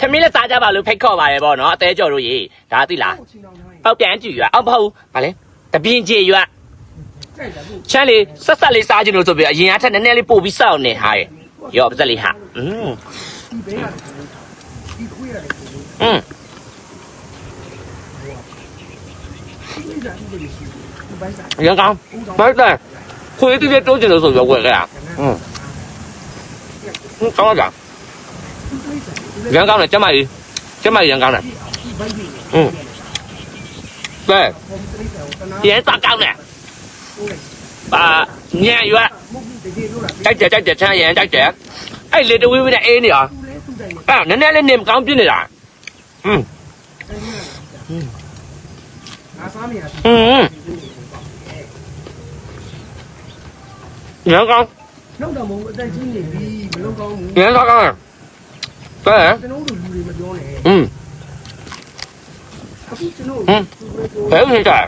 သမီးလည်းစားကြပါလို့ဖိတ်ခေါ်ပါရဲ့ပေါ့နော်အသေးကြော်တို့ရေဒါသိလားအောက်ပြန်ကြည့်ရွာအောက်မဟုတ်ဗာလဲတပြင်းကြီးရွာချမ်းလေးဆက်ဆက်လေးစားခြင်းလို့ဆိုပြီးအရင်အထက်နည်းနည်းလေးပို့ပြီးစောင့်နေဟာရဲ့ရောပါစက်လေးဟာอืมอืมရန်ကောင်ဘိုက်တယ်ခွေးတိတိတိုးကျင်လို့ဆိုပြီးဝယ်ခဲ့တာ อืมကောင်းတာရန်ကောင်နဲ့ကျမကြီးကျမကြီးရန်ကောင်နဲ့อืม对ရန်စားကောင်းတယ်ပါညံ့ရွက်တိုက်တယ်တိုက်တယ်ချမ်းရန်တိုက်တယ်အဲ့လေတဝီးဝီးနဲ့အေးနေအောင်အဲ့နည်းနည်းလေးနေမကောင်းပြနေတာอืม ငါစားမိတာ อืมရန်ကောင် နောက်တော့မဟုတ်အသက်ကြီးနေပြီမလုံကောင်းဘူး ရန်စားကောင်း တယ်对 ကျွန်တော်တို့လူတွေမပြောနဲ့ อืม အခုကျွန်တော် ဘယ်လိုလဲ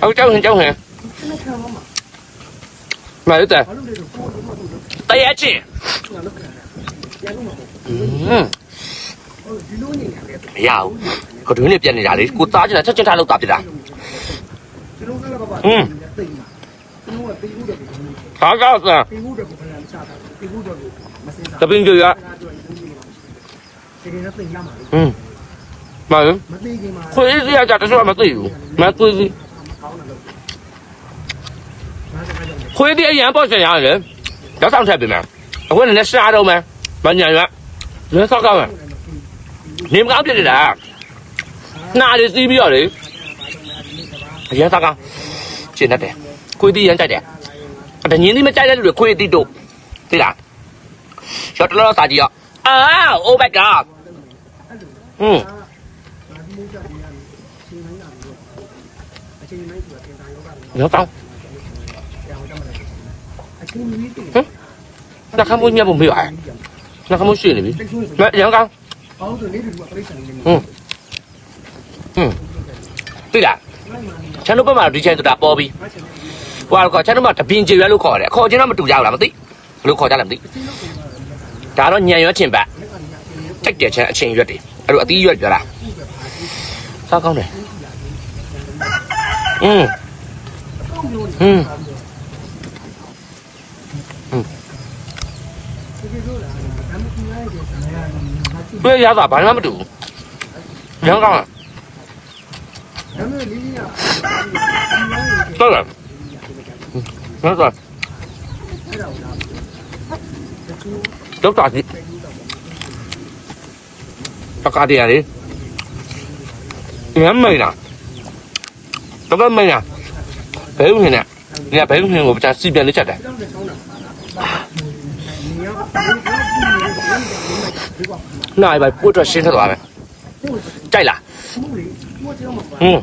ဟုတ်ကြောက်ရင်ကြောက်ရင် ကျွန်တော်ခံမှာ မဟုတ်တယ် ဘာလို့လဲဆိုကိုယ်တို့မဟုတ်ဘူး တရားချင်း ငါလုပ်ကြတယ်ရလို့မဟုတ် อืม ဘူးဒီလိုနေရတယ် မရဘူးကတွင်းနဲ့ပြက်နေတာလေကိုသားချင်တာချက်ချင်းထားလို့သားပြတာ ကျွန်တော်ကလည်းဘာပါ อืม တိတ်မှာကျွန်တော်ကတိတ်ဖို့တော့ဒီလိုခါကောက်စံတိတ်ဖို့တော့ဘယ်လိုချတာတိတ်ဖို့တော့မစင်တာတပင်းကြရတကယ်တော့တိတ်ရမှာอืมမဟုတ်မသိခင်မှာခွေးစရာကြတချို့မသိဘူးမခွေးစီကောင်းတယ်လို့ငါစကားကြောင့်ခွေးတီအရန်ပေါ့ရှင်ရတယ်ရောက်ဆောင်ထက်ပြီမယ်အခုလည်းရှားတော့မယ်မညံရွက်လဲဆောက်ကောက်မယ်နေမကောင်းပြစ်နေတာနှာလေးစီးပြီးတော့လေအရန်ဆောက်ကောက်ကျင်တတ်တယ် ခွေးတီရန်ကြိုက်တယ်အတညင်းသီးမကြိုက်တဲ့လူတွေခွေးတီတို့သိလားရှော့တလောစားကြည့်ရောအာ oh my god อืมငါဒီလိုကြတယ်ရချိန်တိုင်းလာပြီးအချိန်တိုင်းဆိုတာတင်တာယောဂတွေရောက်တော့ပြောင်းကြမှာအချိန်မီးတူနှာခမ်းမွေးမြတ်ဖို့မေ့ပါနှာခမ်းမွေးရှိနေပြီတိတ်ဆိုးမရန်ကောင်းဘောင်းဆိုနေတူကပြိဿနေနေသိလားချန်တို့ဘက်မှာဒီချန်ဆိုတာပေါ်ပြီ ဟိုကတော့ချန်တို့မှာတပင်ကျေရွက်လို့ခေါ်တယ်အခေါ်ချင်းတော့မတူကြဘူးလားမသိဘယ်လိုခေါ်ကြလဲမသိဒါတော့ညံရွက်ချင်ပတ်တိုက်တယ်ချန်အချင်းရွက်တွေအဲ့လိုအသီးရွက်ပြောတာစားကောင်းတယ်อืมอืม တွေ့ရတာဘာမှမတူဘူးရန်ကောင်း ဒါမဲ့လေးလေးက တော့တယ် ဟုတ်ကဲ့တော့တာကြီးတကားတည်းရတယ်ရမ်းမိန်လားတော့မိန်လားဘယ်ဝင်နေညဘယ်ဝင်ကိုပချာစီပြန်လေးချက်တယ်တောင်းတယ်ကောင်းတာနေရောနိုင်ပါပို့တော့ရှင်းထသွားမယ်ကြိုက်လားမှုလေကိုကျောင်းမှာပါဟွန်း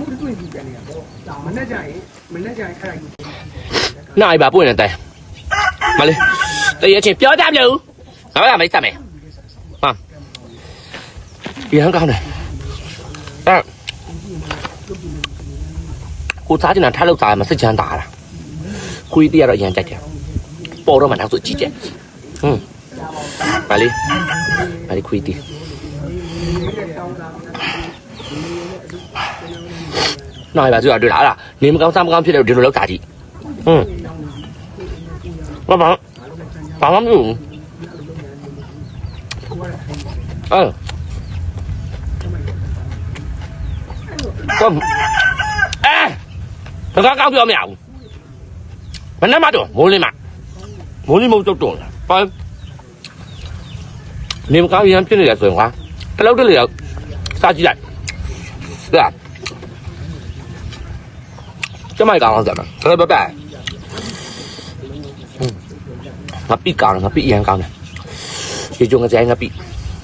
ဦးလို့ငါကြောက်ကြောက်တာမပါမှုတွေ့ကြည့်တယ်ကတော့ဒါမနဲ့ကြရင်မနဲ့ကြရင်အဲ့ဒါကြီးနိုင်ပါပို့နေတယ်မလေးတရချင်းပြောကြမလို့ငါကမိတ်ဆက်မယ်ဟာရန်ကောင်းတယ်အဲ့ကိုသားကျင်တာထားလောက်သားမစစ်ချမ်းတာလားခွေးတီးရတော့ရန်ကြိုက်တယ်ပေါ်တော့မှနောက်ဆိုကြည့်ကြဟွန်းမလေးမလေးခွေးတီး နိုင်ပါကြွတွေ့လားအဲ့ဒါနေမကောင်းစားမကောင်းဖြစ်တယ်ဒီလိုလောက်တာကြည့်ဟွန်းဘာဘာဘာမှမလုပ်ဘူးအဲ့တော့အဲတကားကောင်းပြောမရဘူးမနဲ့မတော့မိုးလင်းမမိုးလင်းမဟုတ်တော့တော့လားပါနေမကောင်းရမ်းဖြစ်နေတယ်ဆိုရင်ကွာတလောက်တလေရောက်စားကြည့်လိုက်ဒါ ကျမိုက်ကောင်းအောင်စမ်းတယ်ဘယ်ဘက်ငါပိကောင်းတယ်ငါပိရန်ကောင်းတယ်ရေကြုံကြိုင်ငါပိ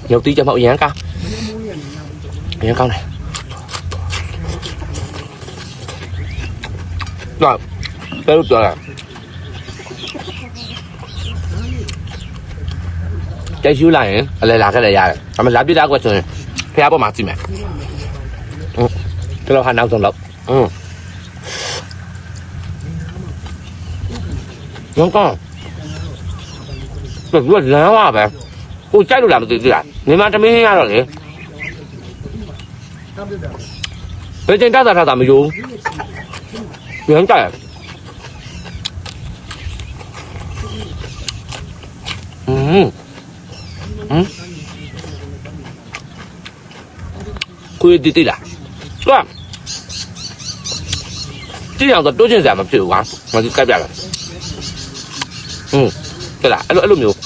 ညောက်တီးကြမောက်ရန်ကောင်းရန်ကောင်းတယ်တော့ဘယ်လိုပြောလဲကြိုက်ယူလိုက်ရင်အလဲလာခဲ့လည်းရတယ်ဒါပေမဲ့လာပြတာကွဆိုရင်ဖះပေါ်မှာကြည့်မယ်ဟုတ်ဒီလိုဟာနောက်ဆုံးတော့อืม ရန်ကောင်းဘယ်ကလမ်းဝပဲကိုကြိုက်လို့လားမသိသေးလားမြန်မာတမင်းရတော့လေ တမ်းပြတာ ဘယ်ချိန်တတ်တာထတာမယုံရန်ကြိုက်อืมอืมကိုတီတီလားသွားကြည့်အောင်တော့တိုးချင်စရာမဖြစ်ဘူးကွာငါဒီကြိုက်ပြလား อืมကဲလားအဲ့လိုအဲ့လိုမျိုး